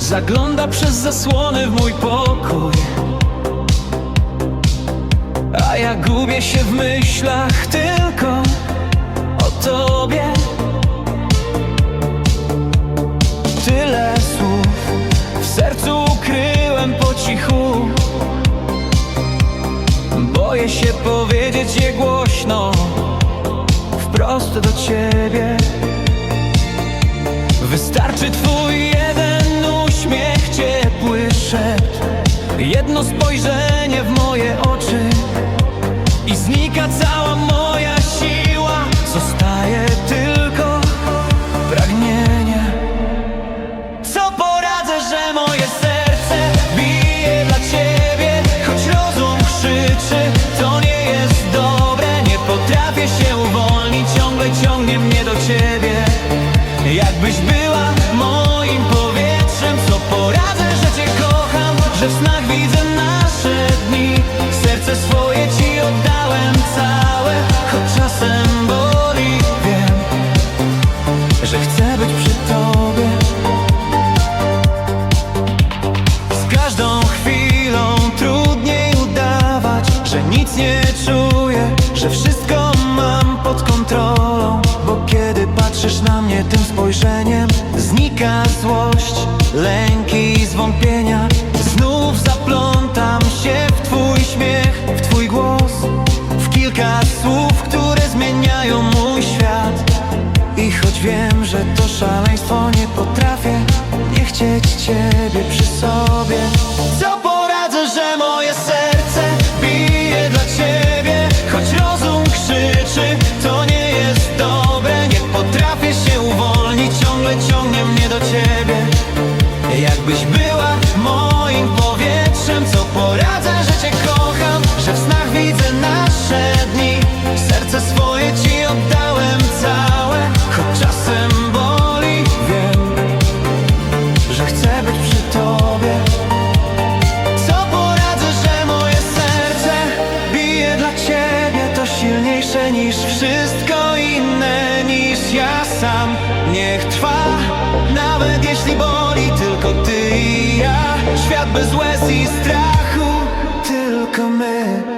Zagląda przez zasłony w mój pokój. A ja gubię się w myślach tylko o tobie. Tyle słów w sercu ukryłem po cichu. Boję się powiedzieć je głośno Wprost do ciebie Jedno spojrzenie w moje oczy I znika cała moja siła. Zostaje tylko pragnienie. Co poradzę, że moje serce bije dla ciebie? Choć rozum krzyczy, to nie jest dobre. Nie potrafię się uwolnić, ciągle ciągnie mnie do ciebie. Jakbyś była Że snach widzę nasze dni Serce swoje ci oddałem całe Choć czasem boli, wiem Że chcę być przy tobie Z każdą chwilą trudniej udawać, że nic nie czuję, że wszystko mam pod kontrolą. Bo kiedy patrzysz na mnie tym spojrzeniem, znika złość, lęki i zwątpienia. Znów zaplątam się w twój śmiech, w twój głos, w kilka słów, które zmieniają mój świat. I choć wiem, że to szaleństwo nie potrafię Nie chcieć ciebie przy sobie. Co poradzę, że moje serce bije dla ciebie? Choć rozum krzyczy, to nie jest dobre. Nie potrafię się uwolnić, ciągle ciągnie mnie do ciebie. Jakbyś była chcę być przy tobie. Co poradzę, że moje serce bije dla ciebie? To silniejsze niż wszystko inne, niż ja sam. Niech trwa, nawet jeśli boli tylko ty i ja. Świat bez łez i strachu, tylko my.